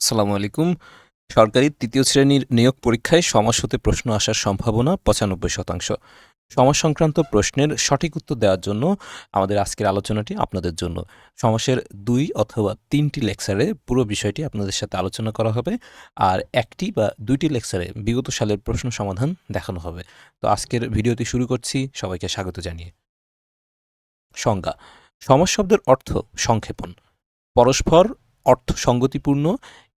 আসসালামু আলাইকুম। সরকারি তৃতীয় শ্রেণির নিয়োগ পরীক্ষায় সমাজ হতে প্রশ্ন আসার সম্ভাবনা পঁচানব্বই শতাংশ। সমাজ সংক্রান্ত প্রশ্নের সঠিক উত্তর দেওয়ার জন্য আমাদের আজকের আলোচনাটি আপনাদের জন্য। সমাসের দুই অথবা তিনটি লেকচারে পুরো বিষয়টি আপনাদের সাথে আলোচনা করা হবে আর একটি বা দুইটি লেকচারে বিগত সালের প্রশ্ন সমাধান দেখানো হবে। তো আজকের ভিডিওটি শুরু করছি, সবাইকে স্বাগত জানিয়ে। সংজ্ঞা সমাজ শব্দের অর্থ সংক্ষেপণ। পরস্পর অর্থ সঙ্গতিপূর্ণ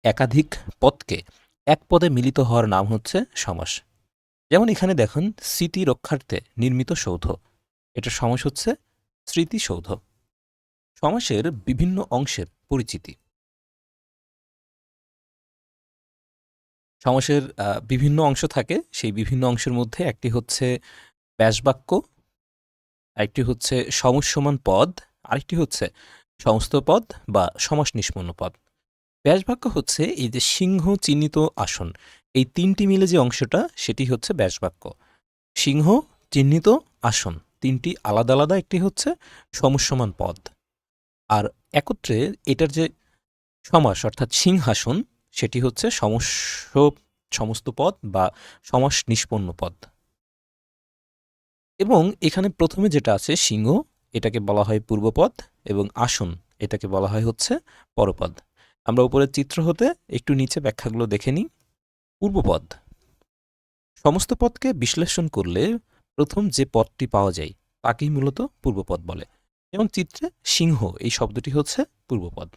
একাধিক পদকে এক পদে মিলিত হওয়ার নাম হচ্ছে সমাস। যেমন এখানে দেখুন, স্মৃতি রক্ষার্থে নির্মিত সৌধ। এটা সমাস হচ্ছে স্মৃতিসৌধ সমাসের বিভিন্ন অংশের পরিচিতি। সমাসের বিভিন্ন অংশ থাকে। সেই বিভিন্ন অংশের মধ্যে একটি হচ্ছে ব্যাসবাক্য একটি হচ্ছে সমস্যমান পদ, আরেকটি হচ্ছে সমস্ত পদ বা সমাস নিষ্পন্ন পদ ব্যাসবাক্য হচ্ছে এই যে সিংহ চিহ্নিত আসন। এই তিনটি মিলে যে অংশটা, সেটি হচ্ছে ব্যাসবাক্য। সিংহ চিহ্নিত আসন, তিনটি আলাদা আলাদা, একটি হচ্ছে সমস্যমান পদ। আর একত্রে এটার যে সমাস, অর্থাৎ সিংহাসন, সেটি হচ্ছে সমস্য, সমস্ত পদ বা সমাস নিষ্পন্ন পদ। এবং এখানে প্রথমে যেটা আছে, সিংহ, এটাকে বলা হয় পূর্বপদ, এবং আসন, এটাকে বলা হয় হচ্ছে পরপদ। আমরা উপরের চিত্র হতে একটু নিচে ব্যাখ্যাগুলো দেখে নিই। পূর্বপদ। সমস্ত পদকে বিশ্লেষণ করলে প্রথম যে পদটি পাওয়া যায়, তাকেই মূলত পূর্বপদ বলে। এবং চিত্রে সিংহ, এই শব্দটি হচ্ছে পূর্বপদ।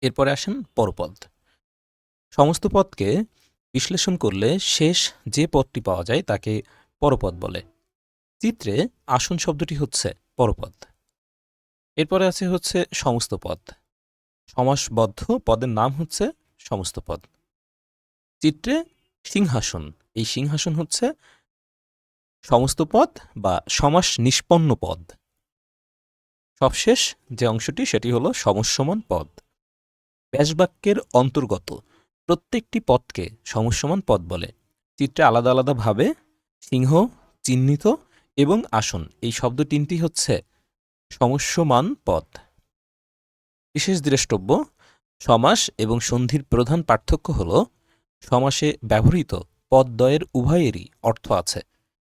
এরপরে আসেন পরপদ। সমস্ত পদকে বিশ্লেষণ করলে শেষ যে পদটি পাওয়া যায়, তাকে পরপদ বলে। চিত্রে আসন শব্দটি হচ্ছে পরপদ। এরপরে আছে হচ্ছে সমস্ত পদ। সমাসবদ্ধ পদের নাম হচ্ছে সমস্ত পদ। চিত্রে সিংহাসন, এই সিংহাসন হচ্ছে সমস্ত পদ বা সমাস নিষ্পন্ন পদ। সবশেষ যে অংশটি সেটি হলো সমস্যমান পদ। ব্যাসবাক্যের অন্তর্গত প্রত্যেকটি পদকে সমস্যমান পদ বলে। চিত্রে আলাদা আলাদাভাবে সিংহ, চিহ্নিত এবং আসন, এই শব্দ তিনটি হচ্ছে সমস্যমান পদ। বিশেষ দ্রষ্টব্য, সমাস এবং সন্ধির প্রধান পার্থক্য হল, সমাসে ব্যবহৃত পদদ্বয়ের উভয়েরই অর্থ আছে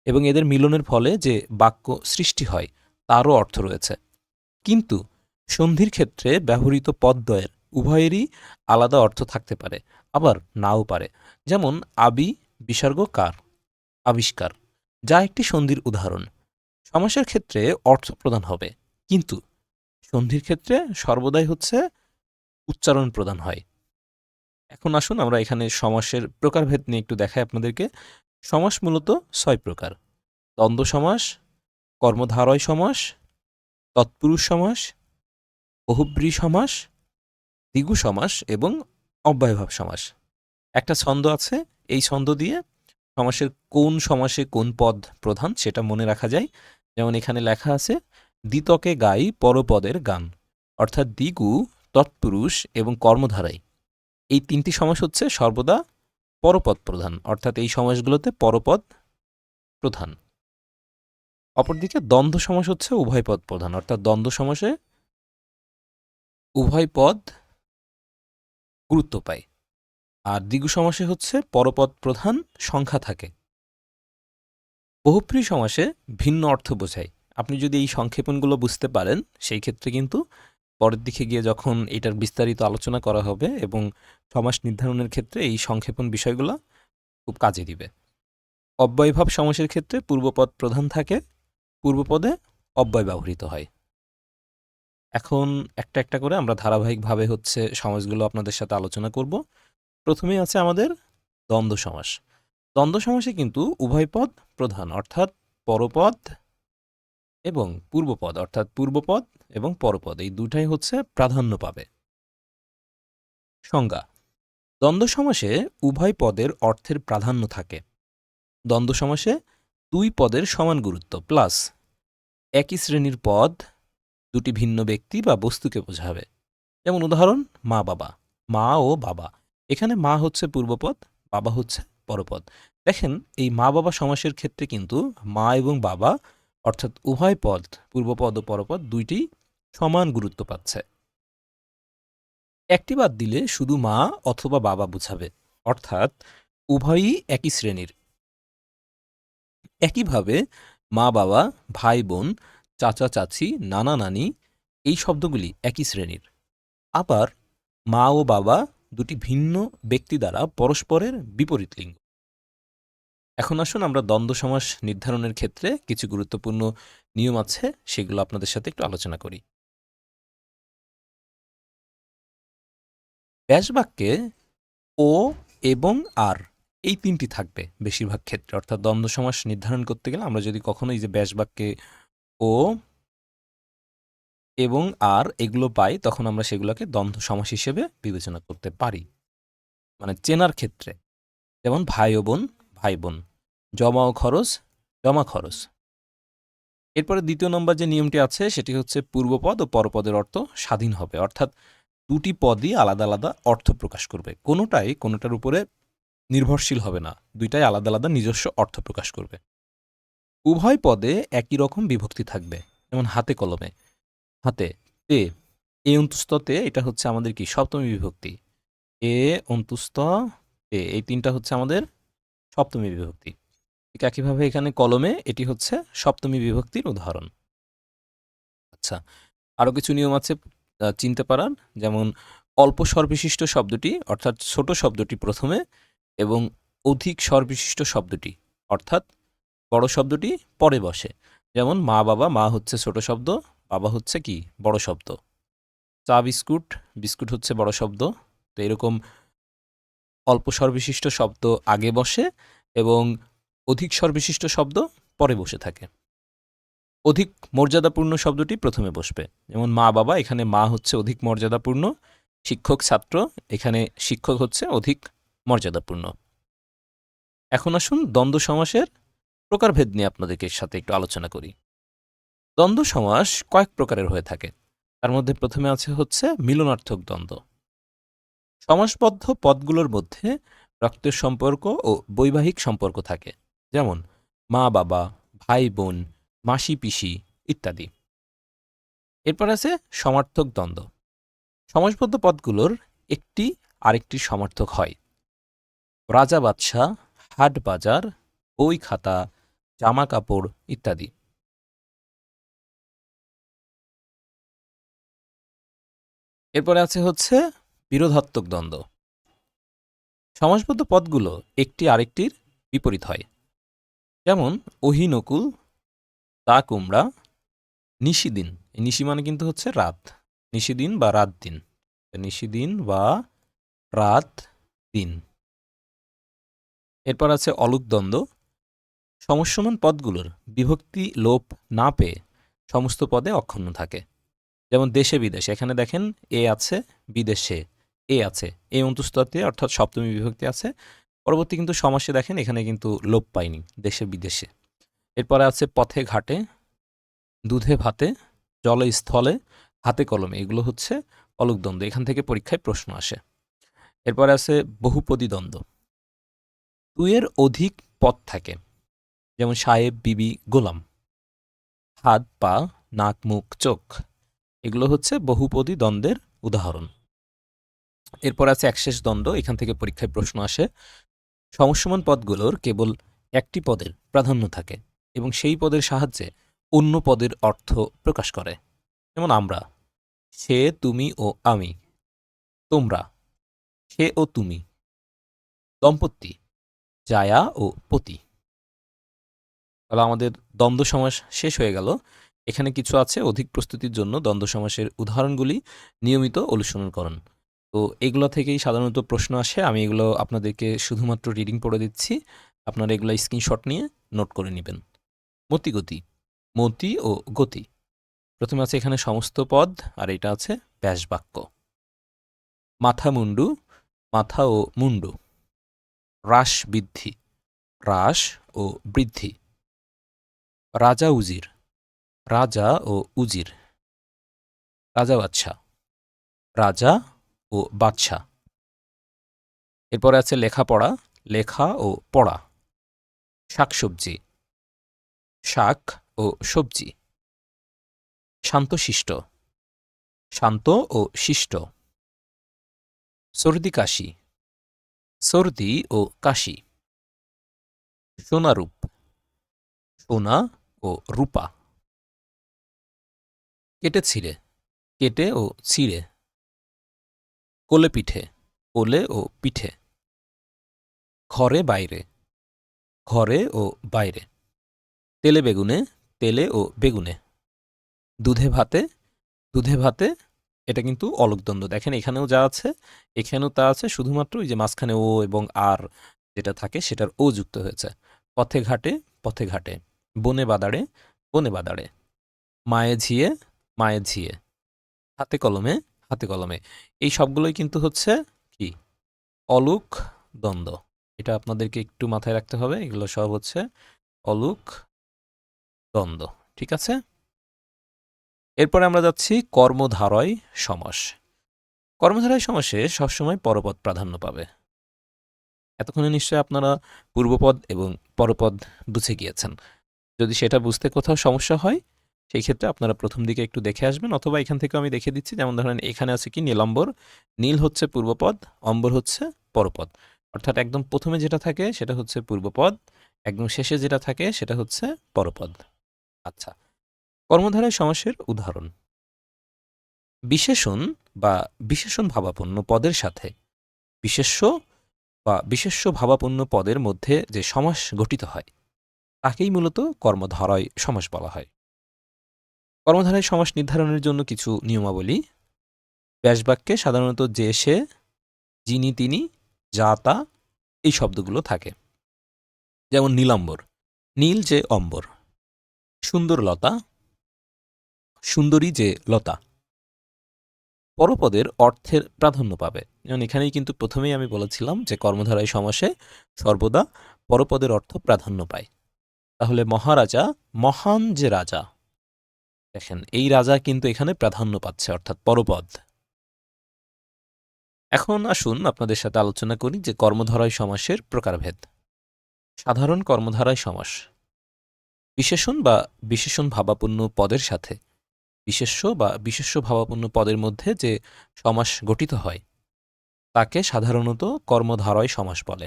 এবং এদের মিলনের ফলে যে বাক্য সৃষ্টি হয়, তারও অর্থ রয়েছে। কিন্তু সন্ধির ক্ষেত্রে ব্যবহৃত পদদ্বয়ের উভয়েরই আলাদা অর্থ থাকতে পারে, আবার নাও পারে। যেমন, আবি, বিসর্গ, কার? আবিষ্কার। যা একটি সন্ধির উদাহরণ। সমাসের ক্ষেত্রে অর্থ প্রদান হবে, কিন্তু সন্ধির ক্ষেত্রে সর্বদাই হচ্ছে উচ্চারণ প্রদান হয়। এখন আসুন আমরা এখানে সমাসের প্রকারভেদ নিয়ে একটু দেখাই আপনাদেরকে। সমাস মূলত ছয় প্রকার। দ্বন্দ্ব সমাস, কর্মধারয় সমাস, তৎপুরুষ সমাস, বহুব্রী সমাস, দ্বিগু সমাস এবং অব্যয়ভাব সমাস। একটা ছন্দ আছে, এই ছন্দ দিয়ে সমাসের কোন সমাসে কোন পদ প্রধান সেটা মনে রাখা যায়। যেমন এখানে লেখা আছে দ্বিতকে গাই পরপদের গান, অর্থাৎ দ্বিগু, তৎপুরুষ এবং কর্মধারাই। এই তিনটি সমাস হচ্ছে সর্বদা পরপদ প্রধান, অর্থাৎ এই সমাসগুলোতে পরপদ প্রধান। অপরদিকে দ্বন্দ্ব সমাস হচ্ছে উভয় পদ প্রধান, অর্থাৎ দ্বন্দ্ব সমাসে উভয় পদ গুরুত্ব পায়। আর দ্বিগু সমাসে হচ্ছে পরপদ প্রধান সংখ্যা থাকে। বহুপ্রী সমাসে ভিন্ন অর্থ বোঝায়। আপনি যদি এই সংক্ষেপণগুলো বুঝতে পারেন, সেই ক্ষেত্রে কিন্তু পরের দিকে গিয়ে যখন এটার বিস্তারিত আলোচনা করা হবে এবং সমাস নির্ধারণের ক্ষেত্রে এই সংক্ষেপণ বিষয়গুলো খুব কাজে দিবে। অব্যয়ভাব সমাসের ক্ষেত্রে পূর্বপদ প্রধান থাকে, পূর্বপদে অব্যয় ব্যবহৃত হয়। এখন একটা একটা করে আমরা ধারাবাহিকভাবে হচ্ছে সমাজগুলো আপনাদের সাথে আলোচনা করব। প্রথমেই আছে আমাদের দ্বন্দ্ব সমাস। দ্বন্দ্ব সমাসে কিন্তু উভয় পদ প্রধান, অর্থাৎ পরপদ এবং পূর্বপদ, অর্থাৎ পূর্বপদ এবং পরপদ, এই দুটাই হচ্ছে প্রাধান্য পাবে। সংজ্ঞা, দ্বন্দ্ব সমাসে উভয় পদের অর্থের প্রাধান্য থাকে। দ্বন্দ্ব সমাসে দুই পদের সমান গুরুত্ব, প্লাস একই শ্রেণির পদ দুটি ভিন্ন ব্যক্তি বা বস্তুকে বোঝাবে। যেমন উদাহরণ, মা বাবা, মা ও বাবা। এখানে মা হচ্ছে পূর্বপদ, বাবা হচ্ছে পরপদ। দেখেন, এই মা বাবা সমাসের ক্ষেত্রে কিন্তু মা এবং বাবা অর্থাৎ উভয় পদ পূর্বপদ ও পরপদ দুইটি সমান গুরুত্ব পাচ্ছে। একটি বাদ দিলে শুধু মা অথবা বাবা বুঝাবে, অর্থাৎ উভয়ই একই শ্রেণির। একইভাবে মা, বাবা, ভাই, বোন, চাচা, চাচি, নানা, নানি এই শব্দগুলি একই শ্রেণির। আবার মা ও বাবা দুটি ভিন্ন ব্যক্তি দ্বারা পরস্পরের বিপরীত লিঙ্গ। এখন আসুন আমরা দ্বন্দ্ব সমাস নির্ধারণের ক্ষেত্রে কিছু গুরুত্বপূর্ণ নিয়ম আছে, সেগুলো আপনাদের সাথে একটু আলোচনা করি। ব্যাস বাক্যে ও এবং আর এই তিনটি থাকবে বেশিরভাগ ক্ষেত্রে। অর্থাৎ দ্বন্দ্ব সমাস নির্ধারণ করতে গেলে আমরা যদি কখনো এই যে ব্যাস বাক্যে ও এবং আর এগুলো পাই, তখন আমরা সেগুলোকে দ্বন্দ্ব সমাস হিসেবে বিবেচনা করতে পারি। মানে চেনার ক্ষেত্রে। যেমন ভাই ও বোন ভাই বোন। জমা ও খরচ, জমা খরচ। এরপরে দ্বিতীয় নম্বর যে নিয়মটি আছে, সেটি হচ্ছে পূর্বপদ ও পরপদের অর্থ স্বাধীন হবে। অর্থাৎ দুটি পদই আলাদা আলাদা অর্থ প্রকাশ করবে। কোনোটাই কোনোটার উপরে নির্ভরশীল হবে না। দুইটাই আলাদা আলাদা নিজস্ব অর্থ প্রকাশ করবে। উভয় পদে একই রকম বিভক্তি থাকবে, যেমন হাতে কলমে। হাতে, তে, এ অন্তুস্ত তে এটা হচ্ছে আমাদের কি? সপ্তমী বিভক্তি। এ অন্তুস্ত এ এই তিনটা হচ্ছে আমাদের সপ্তমী বিভক্তি। ঠিক একইভাবে এখানে কলমে এটি হচ্ছে সপ্তমী বিভক্তির উদাহরণ। আচ্ছা আরও কিছু নিয়ম আছে চিনতে পারার। যেমন, অল্প স্বরবিশিষ্ট শব্দটি, অর্থাৎ ছোট শব্দটি প্রথমে, এবং অধিক স্বরবিশিষ্ট শব্দটি, অর্থাৎ বড় শব্দটি পরে বসে। যেমন, মা বাবা, মা হচ্ছে ছোট শব্দ, বাবা হচ্ছে কি? বড় শব্দ। চা বিস্কুট বিস্কুট হচ্ছে বড় শব্দ। তো এরকম অল্প স্বরবিশিষ্ট শব্দ আগে বসে এবং অধিক স্বরবিশিষ্ট শব্দ পরে বসে থাকে। অধিক মর্যাদাপূর্ণ শব্দটি প্রথমে বসবে। যেমন মা, বাবা, এখানে মা হচ্ছে অধিক মর্যাদাপূর্ণ, শিক্ষক, ছাত্র, এখানে শিক্ষক হচ্ছে অধিক মর্যাদাপূর্ণ। এখন আসুন দ্বন্দ্ব সমাসের প্রকারভেদ নিয়ে আপনাদেরকে সাথে একটু আলোচনা করি। দ্বন্দ্ব সমাস কয়েক প্রকারের হয়ে থাকে। তার মধ্যে প্রথমে আছে হচ্ছে মিলনার্থক দ্বন্দ্ব। সমাসবদ্ধ পদগুলোর মধ্যে রক্তের সম্পর্ক ও বৈবাহিক সম্পর্ক থাকে, যেমন মা, বাবা, ভাই, বোন, মাসি, পিসি ইত্যাদি। এরপর আছে সমার্থক দ্বন্দ্ব। সমাসবদ্ধ পদগুলোর একটি আরেকটি সমার্থক হয়। রাজা বাদশাহ, হাট বাজার, বই খাতা, জামা কাপড় ইত্যাদি। এরপরে আছে হচ্ছে বিরোধাত্মক দ্বন্দ্ব। সমাসবদ্ধ পদগুলো একটি আরেকটির বিপরীত হয়। যেমন অহিনকুল তা কুমড়া নিশিদিন নিশি মানে কিন্তু হচ্ছে রাত। নিশিদিন বা রাত দিন। নিশিদিন বা রাত দিন। এরপর আছে অলুক দ্বন্দ্ব। সমস্যমান পদগুলোর বিভক্তি লোপ না পেয়ে সমস্ত পদে অক্ষুণ্ণ থাকে। যেমন দেশে বিদেশে। এখানে দেখেন, এ আছে বিদেশে। এ আছে এই অন্তস্ততে অর্থাৎ সপ্তমী বিভক্তি আছে। পরবর্তী কিন্তু সমাসে দেখেন, এখানে কিন্তু লোপ পায়নি, দেশে বিদেশে। এরপরে আছে পথে ঘাটে, দুধে ভাতে, জলে স্থলে, হাতে কলমে, এগুলো হচ্ছে অলুক দ্বন্দ্ব এখান থেকে পরীক্ষায় প্রশ্ন আসে। এরপরে আছে বহুপদী দ্বন্দ্ব দুয়ের অধিক পদ থাকে, যেমন সাহেব, বিবি, গোলাম। হাত, পা, নাক, মুখ, চোখ, এগুলো হচ্ছে বহুপদী দ্বন্দ্বের উদাহরণ। এরপর আছে একশেষ দ্বন্দ্ব, এখান থেকে পরীক্ষায় প্রশ্ন আসে। সমস্যমান পদগুলোর কেবল একটি পদের প্রাধান্য থাকে এবং সেই পদের সাহায্যে অন্য পদের অর্থ প্রকাশ করে। যেমন আমরা, সে, তুমি ও আমি, তোমরা, সে ও তুমি, দম্পতি, জায়া ও পতি। তাহলে আমাদের দ্বন্দ্ব সমাস শেষ হয়ে গেল। এখানে কিছু আছে, অধিক প্রস্তুতির জন্য দ্বন্দ্ব সমাসের উদাহরণগুলি নিয়মিত অনুসরণ করুন। তো এগুলো থেকেই সাধারণত প্রশ্ন আসে। আমি এগুলো আপনাদেরকে শুধুমাত্র রিডিং পড়ে দিচ্ছি। আপনারা এগুলো স্ক্রিনশট নিয়ে নোট করে নেবেন। মতিগতি মতি ও গতি। প্রথমে আছে এখানে সমস্ত পদ আর এটা আছে ব্যাস বাক্য মাথা মুন্ডু, মাথা ও মুন্ডু। হ্রাস বৃদ্ধি। হ্রাস ও বৃদ্ধি। রাজা উজির। রাজা ও উজির। রাজা বাদশা রাজা ও বাদশা এরপরে আছে লেখাপড়া, লেখা ও পড়া। শাকসবজি। শাক ও সবজি। শান্তশিষ্ট। শান্ত ও শিষ্ট। সর্দি কাশি। সর্দি ও কাশি। সোনারূপ। সোনা ও রূপা। কেটে ছিঁড়ে। কেটে ও ছিঁড়ে। কোলে পিঠে, কোলে ও পিঠে। ঘরে বাইরে, ঘরে ও বাইরে। তেলে বেগুনে, তেলে ও বেগুনে। দুধে ভাতে দুধে ভাতে, এটা কিন্তু অলকদ্বন্দ্ব। দেখেন এখানেও যা আছে, এখানেও তা আছে, শুধুমাত্র ওই যে মাঝখানে ও এবং আর যেটা থাকে সেটার ও যুক্ত হয়েছে। পথে ঘাটে পথে ঘাটে। বনে বাদাড়ে বনে বাদাড়ে। মায়ে ঝিয়ে মায়ে ঝিয়ে। হাতে কলমে হাতে কলমে। এই সবগুলোই কিন্তু হচ্ছে কি? অলুক দ্বন্দ্ব। এটা আপনাদেরকে একটু মাথায় রাখতে হবে। এগুলো সব হচ্ছে অলুক দ্বন্দ্ব। ঠিক আছে? এরপরে আমরা যাচ্ছি কর্মধারয় সমাস। কর্মধারয় সমাসে সবসময় পরপদ প্রাধান্য পাবে। এতক্ষণে নিশ্চয়ই আপনারা পূর্বপদ এবং পরপদ বুঝে গিয়েছেন। যদি সেটা বুঝতে কোথাও সমস্যা হয় সেই ক্ষেত্রে আপনারা প্রথম দিকে একটু দেখে আসবেন অথবা এখান থেকে আমি দেখে দিচ্ছি। যেমন ধরেন, এখানে আছে কি? নীলম্বর নীল হচ্ছে পূর্বপদ অম্বর হচ্ছে পরপদ অর্থাৎ একদম প্রথমে যেটা থাকে সেটা হচ্ছে পূর্বপদ একদম শেষে যেটা থাকে সেটা হচ্ছে পরপদ আচ্ছা কর্মধারায় সমাসের উদাহরণ। বিশেষণ বা বিশেষণ ভাবাপন্ন পদের সাথে বিশেষ্য বা বিশেষ্য ভাবাপন্ন পদের মধ্যে যে সমাস গঠিত হয়, তাকেই মূলত কর্মধারয় সমাস বলা হয়। কর্মধারায় সমাস নির্ধারণের জন্য কিছু নিয়মাবলী। ব্যাসবাক্যে সাধারণত যে, সে, যিনি, তিনি, যা, তা, এই শব্দগুলো থাকে। যেমন নীলাম্বর, নীল যে, অম্বর। সুন্দর লতা, সুন্দরী যে, লতা। পরপদের অর্থের প্রাধান্য পাবে। যেমন এখানেই কিন্তু প্রথমেই আমি বলেছিলাম যে, কর্মধারায় সমাসে সর্বদা পরপদের অর্থ প্রাধান্য পায়। তাহলে মহারাজা, মহান যে রাজা দেখেন, এই রাজা কিন্তু এখানে প্রাধান্য পাচ্ছে, অর্থাৎ পরপদ। এখন আসুন আপনাদের সাথে আলোচনা করি যে কর্মধারায় সমাসের প্রকারভেদ। সাধারণ কর্মধারায় সমাস। বিশেষণ বা বিশেষণ ভাবাপূর্ণ পদের সাথে। বিশেষ্য বা বিশেষ্য ভাবাপন্ন পদের মধ্যে যে সমাস গঠিত হয়, তাকে সাধারণত কর্মধারয় সমাস বলে।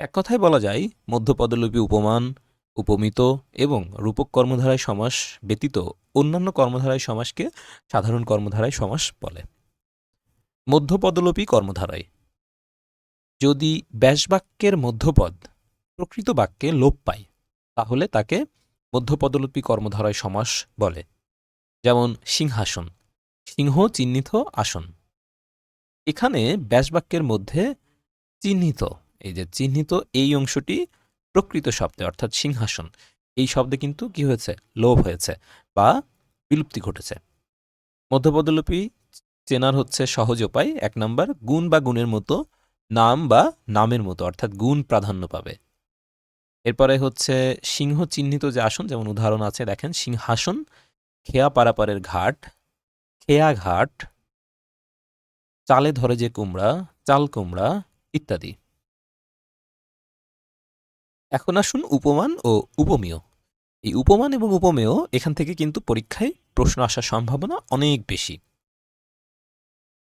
এক কথায় বলা যায়, মধ্যপদলোপী উপমান উপমিত এবং রূপক কর্মধারায় সমাস ব্যতীত অন্যান্য কর্মধারায় সমাসকে সাধারণ কর্মধারায় সমাস বলে। মধ্যপদলোপী কর্মধারায়। যদি ব্যাসবাক্যের মধ্যপদ প্রকৃত বাক্যে লোপ পায়, তাহলে তাকে মধ্যপদলোপী কর্মধারায় সমাস বলে। যেমন সিংহাসন, সিংহ চিহ্নিত আসন। এখানে ব্যাসবাক্যের মধ্যে চিহ্নিত, এই যে চিহ্নিত এই অংশটি প্রকৃত শব্দে, অর্থাৎ সিংহাসন, এই শব্দে কিন্তু কি হয়েছে? লোভ হয়েছে বা বিলুপ্তি ঘটেছে। মধ্যপদলোপী চেনার হচ্ছে সহজ উপায়, এক নম্বর, গুণ বা গুণের মতো, নাম বা নামের মতো, অর্থাৎ গুণ প্রাধান্য পাবে। এরপরে হচ্ছে সিংহ চিহ্নিত যে আসন, যেমন উদাহরণ আছে, দেখেন, সিংহাসন, খেয়া পারাপারের ঘাট, খেয়া ঘাট, চালে ধরে যে কুমড়া, চাল কুমড়া, ইত্যাদি। এখন আসুন উপমান ও উপমেয়। এই উপমান এবং উপমেয় এখান থেকে কিন্তু পরীক্ষায় প্রশ্ন আসার সম্ভাবনা অনেক বেশি।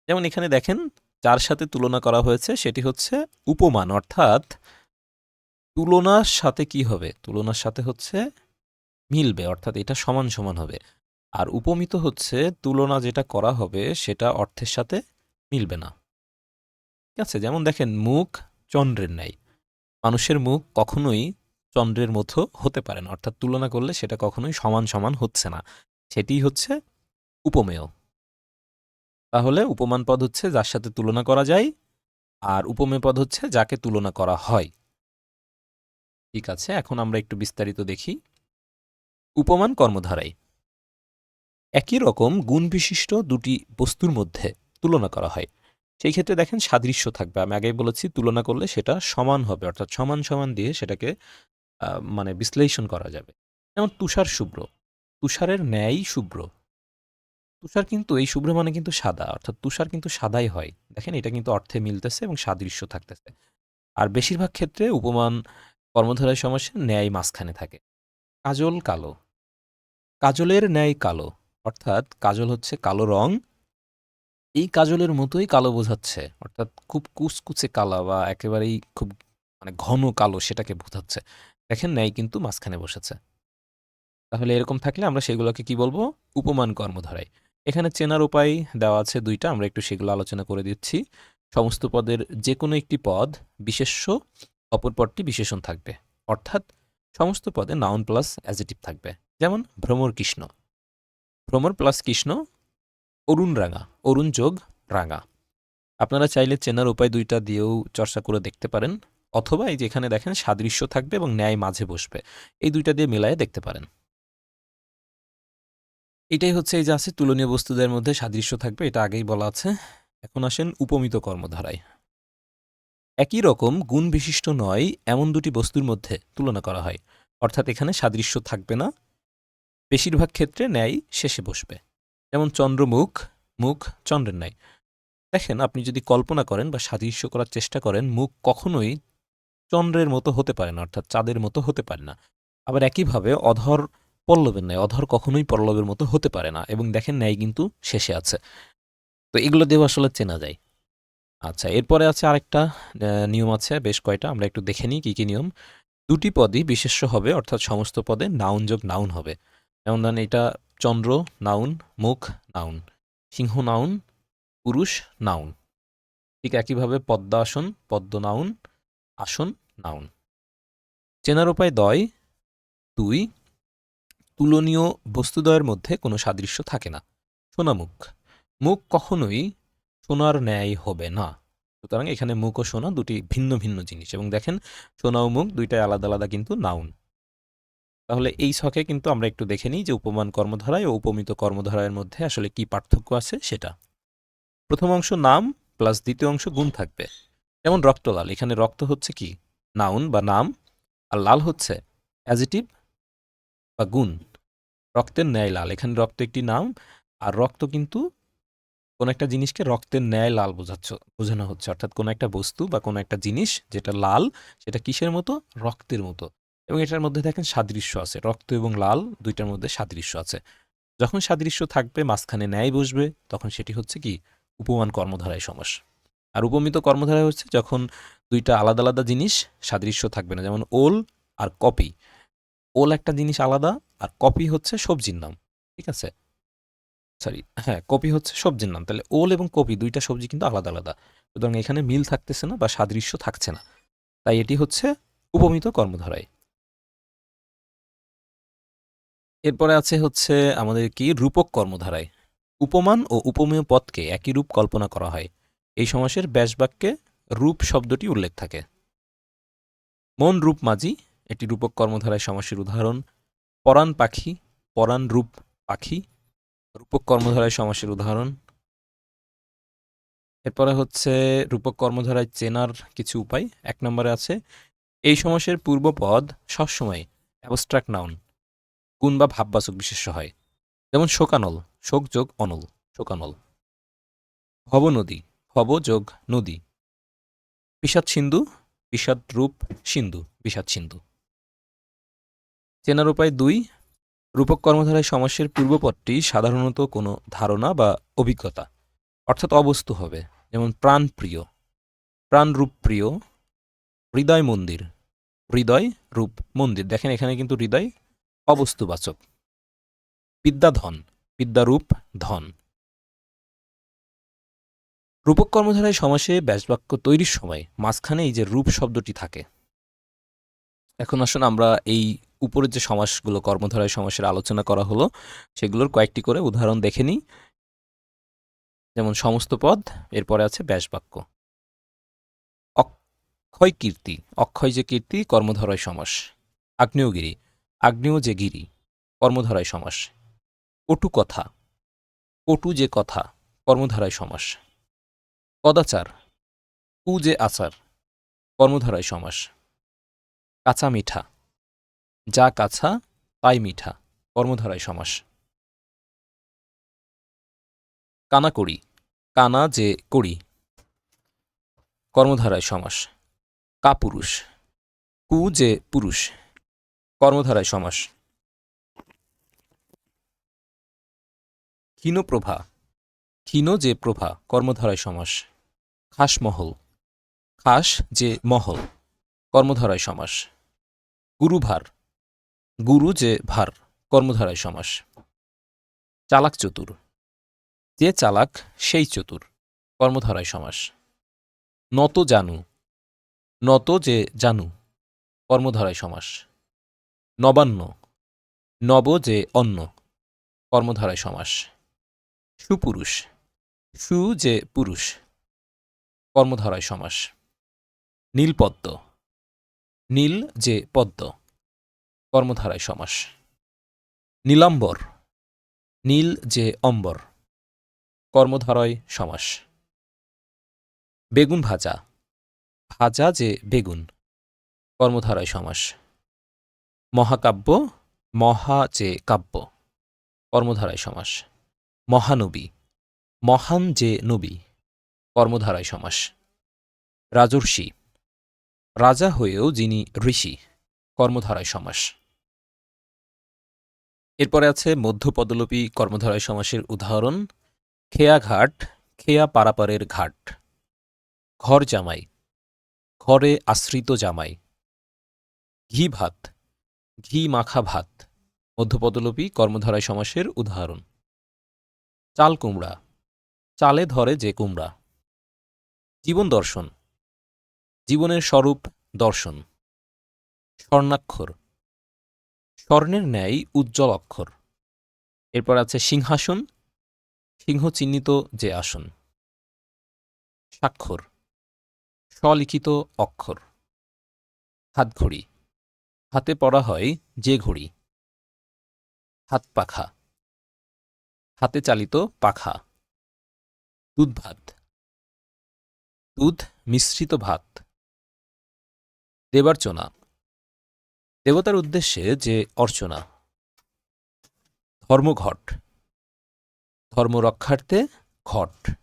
যেমন এখানে দেখেন, যার সাথে তুলনা করা হয়েছে সেটি হচ্ছে উপমান, অর্থাৎ তুলনার সাথে কি হবে? তুলনার সাথে হচ্ছে মিলবে, অর্থাৎ এটা সমান সমান হবে। আর উপমিত হচ্ছে তুলনা যেটা করা হবে সেটা অর্থের সাথে মিলবে না। ঠিক আছে? যেমন দেখেন, মুখ চন্দ্রের ন্যায়। মানুষের মুখ কখনোই চন্দ্রের মতো হতে পারে না। অর্থাৎ তুলনা করলে সেটা কখনোই সমান সমান হচ্ছে না। সেটি হচ্ছে উপমেয়। তাহলে উপমান পদ হচ্ছে যার সাথে তুলনা করা যায় আর উপমেয় পদ হচ্ছে যাকে তুলনা করা হয়। ঠিক আছে, এখন আমরা একটু বিস্তারিত দেখি। উপমান কর্মধারায়। একই রকম গুণবিশিষ্ট দুটি বস্তুর মধ্যে তুলনা করা হয়। সেই ক্ষেত্রে দেখেন সাদৃশ্য থাকবে। আমি আগেই বলেছি, তুলনা করলে সেটা সমান হবে। অর্থাৎ সমান সমান দিয়ে সেটাকে মানে বিশ্লেষণ করা যাবে। যেমন তুষার শুভ্র। তুষারের ন্যায় শুভ্র। তুষার কিন্তু, এই শুভ্র মানে কিন্তু সাদা। অর্থাৎ তুষার কিন্তু সাদাই হয়। দেখেন, এটা কিন্তু অর্থে মিলতেছে এবং সাদৃশ্য থাকতেছে। আর বেশিরভাগ ক্ষেত্রে উপমান কর্মধারায় সমস্যা ন্যায় মাঝখানে থাকে। কাজল কালো। কাজলের ন্যায় কালো। অর্থাৎ কাজল হচ্ছে কালো রং এই কাজলের মতোই কালো বোঝাচ্ছে। অর্থাৎ খুব কুচকুচে কালা বা একেবারেই খুব মানে ঘন কালো সেটাকে বোঝাচ্ছে। দেখেন ন্যায় কিন্তু মাঝখানে বসেছে। তাহলে এরকম থাকলে আমরা সেগুলোকে কি বলব? উপমান কর্মধারায়। এখানে চেনার উপায় দেওয়া আছে দুইটা, আমরা একটু সেগুলো আলোচনা করে দিচ্ছি। সমস্ত পদের যে কোনো একটি পদ, বিশেষ্য, অপর পদটি বিশেষণ থাকবে। অর্থাৎ সমস্ত পদে নাউন প্লাস অ্যাজেটিভ থাকবে। যেমন ভ্রমর কৃষ্ণ। ভ্রমর প্লাস কৃষ্ণ অরুণ রাঙা, অরুণ যোগ রাঙা। আপনারা চাইলে চেনার উপায় দুইটা দিয়েও চর্চা করে দেখতে পারেন, অথবা এই যে এখানে দেখেন সাদৃশ্য থাকবে এবং ন্যায় মাঝে বসবে, এই দুইটা দিয়ে মিলায়ে দেখতে পারেন। এটাই হচ্ছে এই যে আছে তুলনীয় বস্তুদের মধ্যে সাদৃশ্য থাকবে, এটা আগেই বলা আছে। এখন আসেন উপমিত কর্মধারায়। একই রকম গুণ বিশিষ্ট নয়, এমন দুটি বস্তুর মধ্যে তুলনা করা হয়। অর্থাৎ এখানে সাদৃশ্য থাকবে না, বেশিরভাগ ক্ষেত্রে ন্যায় শেষে বসবে। যেমন চন্দ্রমুখ, মুখ চন্দ্রের ন্যায়। দেখেন, আপনি যদি কল্পনা করেন বা সাদৃশ্য করার চেষ্টা করেন, মুখ কখনোই চন্দ্রের মতো হতে পারে না, অর্থাৎ চাঁদের মতো হতে পারে না। আবার একইভাবে অধর পল্লবের ন্যায়, অধর কখনোই পল্লবের মতো হতে পারে না এবং দেখেন, ন্যায় কিন্তু শেষে আছে। তো এগুলো দিয়েও আসলে চেনা যায়। আচ্ছা এরপরে আছে আরেকটা নিয়ম আছে, বেশ কয়টা, আমরা একটু দেখে নিই কী কী নিয়ম। দুটি পদই বিশেষ্য হবে, অর্থাৎ সমস্ত পদে নাউন যোগ নাউন হবে। যেমন ধরেন, এটা চন্দ্র, নাউন, মুখ, নাউন। সিংহ, নাউন, পুরুষ, নাউন। ঠিক একইভাবে পদ্মা আসন, পদ্ম নাউন, আসন, নাউন। চেনার উপায় দয়। দুই, তুলনীয় বস্তুদ্বয়ের মধ্যে কোনো সাদৃশ্য থাকে না। সোনামুখ মুখ কখনোই সোনার ন্যায় হবে না। সুতরাং এখানে মুখ ও সোনা দুটি ভিন্ন ভিন্ন জিনিস। এবং দেখেন, সোনা ও মুখ দুইটাই আলাদা আলাদা কিন্তু নাউন। তাহলে এই ছকে কিন্তু আমরা একটু দেখে নিই যে উপমান কর্মধারায় ও উপমিত কর্মধারায়ের মধ্যে আসলে কি পার্থক্য আছে সেটা। প্রথম অংশ নাম প্লাস দ্বিতীয় অংশ গুণ থাকবে। যেমন রক্তলাল, এখানে রক্ত হচ্ছে কি? নাউন বা নাম। আর লাল হচ্ছে অ্যাজিটিভ বা গুণ। রক্তের ন্যায় লাল, এখানে রক্ত একটি নাম। আর রক্ত কিন্তু কোন একটা জিনিসকে রক্তের ন্যায় লাল বোঝাচ্ছ, বোঝানো হচ্ছে। অর্থাৎ কোনো একটা বস্তু বা কোনো একটা জিনিস যেটা লাল, সেটা কিসের মতো? রক্তের মতো। এবং এটার মধ্যে দেখেন সাদৃশ্য আছে। রক্ত এবং লাল দুইটার মধ্যে সাদৃশ্য আছে। যখন সাদৃশ্য থাকবে, মাঝখানে ন্যায় বসবে, তখন সেটি হচ্ছে কি? উপমান কর্মধারায় সমাস। আর উপমিত কর্মধারায় হচ্ছে যখন দুইটা আলাদা আলাদা জিনিস সাদৃশ্য থাকবে না। যেমন ওল আর কপি। ওল একটা জিনিস আলাদা আর কপি হচ্ছে সবজির নাম। ঠিক আছে? সরি হ্যাঁ কপি হচ্ছে সবজির নাম। তাহলে ওল এবং কপি দুইটা সবজি কিন্তু আলাদা আলাদা। সুতরাং এখানে মিল থাকতেছে না বা সাদৃশ্য থাকছে না। তাই এটি হচ্ছে উপমিত কর্মধারায়। এরপরে আছে হচ্ছে আমাদের কি? রূপক কর্মধারায়। উপমান ও উপমেয় পদকে একই রূপ কল্পনা করা হয়। এই সমাসের ব্যাসবাক্যে রূপ শব্দটি উল্লেখ থাকে। মন রূপ মাঝি, এটি রূপক কর্মধারায় সমাসের উদাহরণ। পরাণ পাখি, পরাণ রূপ পাখি, রূপক কর্মধারায় সমাসের উদাহরণ। এরপরে হচ্ছে রূপক কর্মধারায় চেনার কিছু উপায়। এক নম্বরে আছে, এই সমাসের পূর্বপদ সবসময় অ্যাবস্ট্রাক্ট নাউন গুণ বা ভাববাচক বিশেষ্য হয়। যেমন শোকানল, শোক যোগ অনল, শোকানল। ভব নদী, ভব যোগ নদী। বিষাদ সিন্ধু, বিষাদ রূপ সিন্ধু, বিষাদ সিন্ধু। চেনার উপায় দুই, রূপক কর্মধারায় সমাসের পূর্বপদটি সাধারণত কোনো ধারণা বা অভিজ্ঞতা, অর্থাৎ অবস্তু হবে। যেমন প্রাণপ্রিয় প্রাণরূপ প্রিয়, হৃদয় মন্দির, হৃদয় রূপ মন্দির। দেখেন এখানে কিন্তু হৃদয় অবস্তুবাচক। বিদ্যাধন, বিদ্যারূপ, ধন। রূপক কর্মধারায় সমাসে ব্যাসবাক্য তৈরির সময় মাঝখানে এই যে রূপ শব্দটি থাকে। এখন আসুন আমরা এই উপরের যে সমাসগুলো কর্মধারায় সমাসের আলোচনা করা হলো, সেগুলোর কয়েকটি করে উদাহরণ দেখে নিই। যেমন সমস্ত পদ, এরপরে আছে ব্যাসবাক্য। অক্ষয় কীর্তি অক্ষয় যে কীর্তি, কর্মধারয় সমাস। আগ্নেয়গিরি আগ্নেয় যে গিরি, কর্মধারায় সমাস। কটু কথা, কটু যে কথা, কর্মধারায় সমাস। কদাচার কু যে আচার, কর্মধারায় সমাস। কাঁচা মিঠা, যা কাছা তাই মিঠা, কর্মধারায় সমাস। কানা করি, কানা যে করি, কর্মধারায় সমাস। কাপুরুষ কু যে পুরুষ। কর্মধারায় সমাস। ক্ষীণপ্রভা ক্ষীণ যে প্রভা, কর্মধারায় সমাস। খাসমহল খাস যে মহল, কর্মধারায় সমাস। গুরুভার। গুরু যে ভার, কর্মধারায় সমাস। চালাক চতুর। যে চালাক, সেই চতুর, কর্মধারায় সমাস। নত জানু। নত যে জানু, কর্মধারায় সমাস। নবান্ন। নব যে অন্ন, কর্মধারায় সমাস। সুপুরুষ, সু যে পুরুষ, কর্মধারায় সমাস। নীলপদ্ম, নীল যে পদ্ম, কর্মধারায় সমাস। নীলাম্বর, নীল যে অম্বর, কর্মধারয় সমাস। বেগুন ভাজা ভাজা যে বেগুন, কর্মধারয় সমাস। মহাকাব্য, মহা যে কাব্য। কর্মধারায় সমাস। মহানবী, মহান যে নবী। কর্মধারায় সমাস। রাজর্ষি, রাজা হয়েও যিনি ঋষি, কর্মধারায় সমাস। এরপরে আছে মধ্যপদলোপী কর্মধারায় সমাসের উদাহরণ খেয়া ঘাট খেয়া পারাপারের ঘাট। ঘর জামাই, ঘরে আশ্রিত জামাই। ঘি ভাত। ঘি মাখা ভাত। মধ্যপদলোপী কর্মধারায় সমাসের উদাহরণ। চাল কুমড়া। চালে ধরে যে কুমড়া। জীবন দর্শন। জীবনের স্বরূপ দর্শন। স্বর্ণাক্ষর। স্বর্ণের ন্যায় উজ্জ্বল অক্ষর। এরপর আছে সিংহাসন। সিংহ চিহ্নিত যে আসন। স্বাক্ষর। স্বলিখিত অক্ষর। হাতঘড়ি। হাতে পড়া হয় যে ঘড়ি। হাত পাখা। হাতে চালিত পাখা। দুধ ভাত। দুধ মিশ্রিত ভাত। দেবার্চনা দেবতার উদ্দেশ্যে যে অর্চনা। ধর্মঘট। ধর্ম রক্ষার্থে ঘট।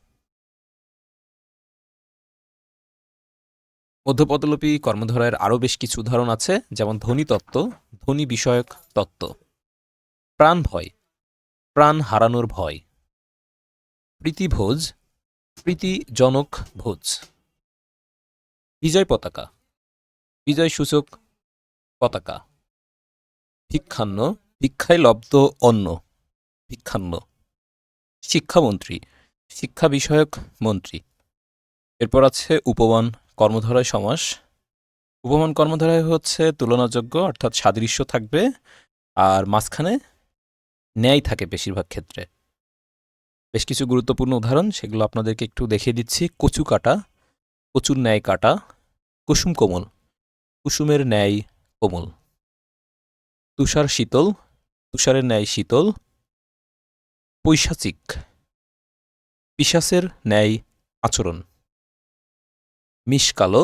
মধ্যপদলোপী কর্মধারায়ের আরও বেশ কিছু উদাহরণ আছে, যেমন ধ্বনি তত্ত্ব ধ্বনি বিষয়ক তত্ত্ব। প্রাণ ভয়, প্রাণ হারানোর ভয়। প্রীতিভোজ প্রীতিজনক ভোজ। বিজয় পতাকা, বিজয় সূচক পতাকা। ভিক্ষান্ন, ভিক্ষায় লব্ধ অন্ন, ভিক্ষান্ন। শিক্ষামন্ত্রী, শিক্ষা বিষয়ক মন্ত্রী। এরপর আছে উপমান কর্মধারায় সমাস। উপমান কর্মধারায় হচ্ছে তুলনাযোগ্য, অর্থাৎ সাদৃশ্য থাকবে, আর মাঝখানে ন্যায় থাকে বেশিরভাগ ক্ষেত্রে। বেশ কিছু গুরুত্বপূর্ণ উদাহরণ, সেগুলো আপনাদেরকে একটু দেখিয়ে দিচ্ছি। কচু কাটা, কচুর ন্যায় কাটা, কুসুম কোমল, কুসুমের ন্যায় কোমল। তুষার শীতল, তুষারের ন্যায় শীতল। পৈশাচিক পিশাসের ন্যায় আচরণ। মিশ কালো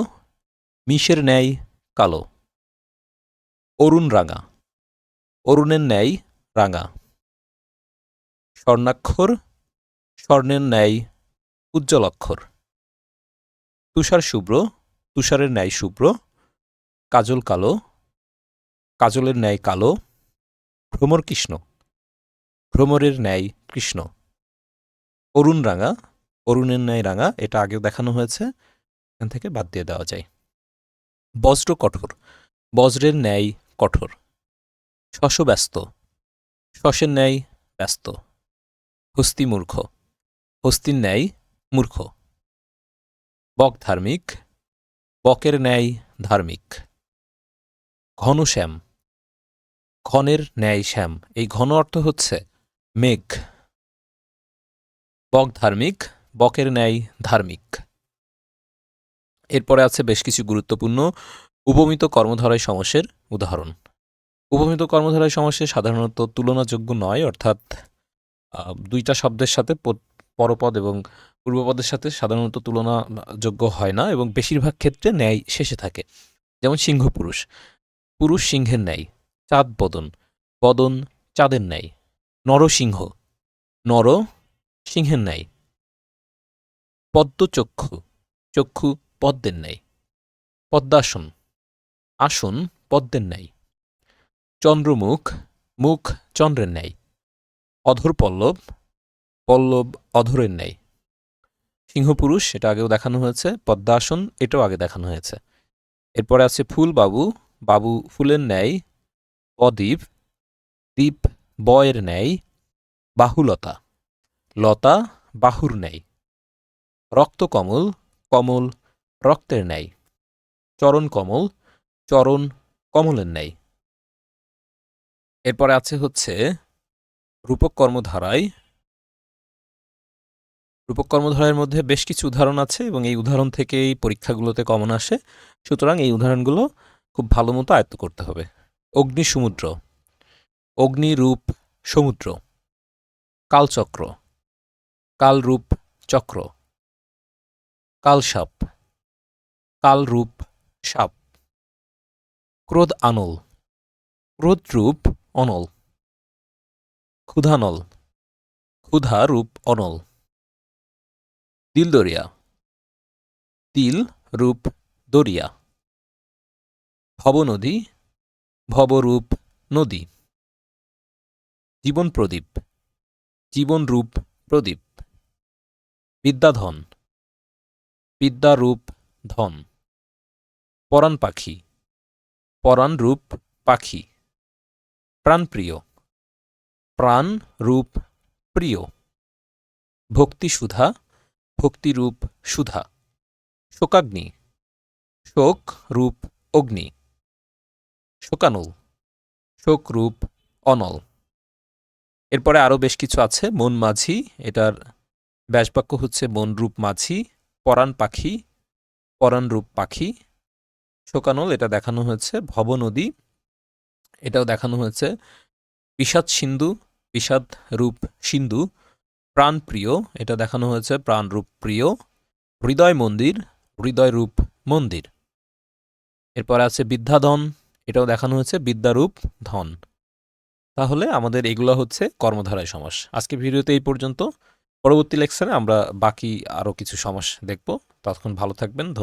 মিশের ন্যায় কালো। অরুণ রাঙা, অরুণের ন্যায় রাঙা। স্বর্ণাক্ষর, স্বর্ণের ন্যায় উজ্জ্বল অক্ষর তুষার শুভ্র, তুষারের ন্যায় শুভ্র। কাজল কালো, কাজলের ন্যায় কালো। ভ্রমর কৃষ্ণ, ভ্রমরের ন্যায় কৃষ্ণ। অরুণ রাঙা, অরুণের ন্যায় রাঙা, এটা আগেও দেখানো হয়েছে। এখান থেকে বাদ দিয়ে দেওয়া যায়। বজ্র কঠোর, বজ্রের ন্যায় কঠোর। শশ ব্যস্ত শশের ন্যায় ব্যস্ত। হস্তি মূর্খ, হস্তির ন্যায় মূর্খ। বক ধার্মিক, বকের ন্যায় ধার্মিক। ঘনশ্যাম ঘনের ন্যায় শ্যাম। এই ঘন অর্থ হচ্ছে মেঘ। বক ধার্মিক, বকের ন্যায় ধার্মিক। এরপরে আছে বেশ কিছু গুরুত্বপূর্ণ উপমিত কর্মধারায় সমাসের উদাহরণ। উপমিত কর্মধারায় সমাসে সাধারণত তুলনাযোগ্য নয়, অর্থাৎ দুইটা শব্দের সাথে পরপদ এবং পূর্বপদের সাথে সাধারণত তুলনাযোগ্য হয় না এবং বেশিরভাগ ক্ষেত্রে ন্যায় শেষে থাকে। যেমন সিংহ পুরুষ। পুরুষ সিংহের ন্যায়, চাঁদ বদন। বদন চাঁদের ন্যায়। নরসিংহ নর সিংহের ন্যায়। পদ্মচক্ষু চক্ষু পদ্মের ন্যায় পদ্মাসন। আসন পদ্মের ন্যায় চন্দ্রমুখ, মুখ চন্দ্রের ন্যায় অধর পল্লব পল্লব অধরের ন্যায় সিংহপুরুষ, এটা আগেও দেখানো হয়েছে। পদ্মাসন, এটাও আগে দেখানো হয়েছে। এরপরে আছে ফুল বাবু বাবু ফুলের ন্যায়। অদ্বীপ দ্বীপ বয়ের ন্যায়। বাহুলতা, লতা বাহুর ন্যায়। রক্তকমল কমল রক্তের ন্যায়। চরণ কমল, চরণ কমলের ন্যায়। এরপরে আছে হচ্ছে রূপক কর্মধারায়। রূপক কর্মধারায়ের মধ্যে বেশ কিছু উদাহরণ আছে এবং এই উদাহরণ থেকেই পরীক্ষাগুলোতে কমন আসে। সুতরাং এই উদাহরণগুলো খুব ভালো মতো আয়ত্ত করতে হবে। অগ্নি সমুদ্র। অগ্নি রূপ সমুদ্র। কালচক্র। কালরূপ চক্র। কালসাপ। কালরূপ সাপ। ক্রোধ আনল। ক্রোধরূপ অনল। ক্ষুধানল। ক্ষুধা রূপ অনল। দিলদরিয়া। তিল রূপ দরিয়া। ভবনদী। ভবরূপ নদী। জীবন প্রদীপ জীবনরূপ প্রদীপ। বিদ্যাধন। বিদ্যারূপ ধন। পরাণ পাখি। পরাণরূপ পাখি। প্রাণপ্রিয় প্রাণ রূপ প্রিয়। ভক্তি সুধা ভক্তিরূপ সুধা। শোকাগ্নি। শোক রূপ অগ্নি। শোকানল। শোকরূপ অনল। এরপরে আরও বেশ কিছু আছে, মন মাঝি, এটার ব্যাসবাক্য হচ্ছে মনরূপ মাঝি, পরাণ পাখি পরাণরূপ পাখি। শোকানল, এটা দেখানো হয়েছে। ভব নদী এটাও দেখানো হয়েছে। বিষাদ সিন্ধু, বিষাদ রূপ সিন্ধু, প্রাণপ্রিয়, এটা দেখানো হয়েছে, প্রাণরূপ প্রিয়। হৃদয় মন্দির, হৃদয় রূপ মন্দির। এরপর আছে বিদ্যাধন, এটাও দেখানো হয়েছে, বিদ্যারূপ ধন। তাহলে আমাদের এগুলো হচ্ছে কর্মধারায় সমাস। আজকে ভিডিওতে এই পর্যন্ত। পরবর্তী লেকচারে আমরা বাকি আরও কিছু সমাস দেখব। ততক্ষণ ভালো থাকবেন, ধন্যবাদ।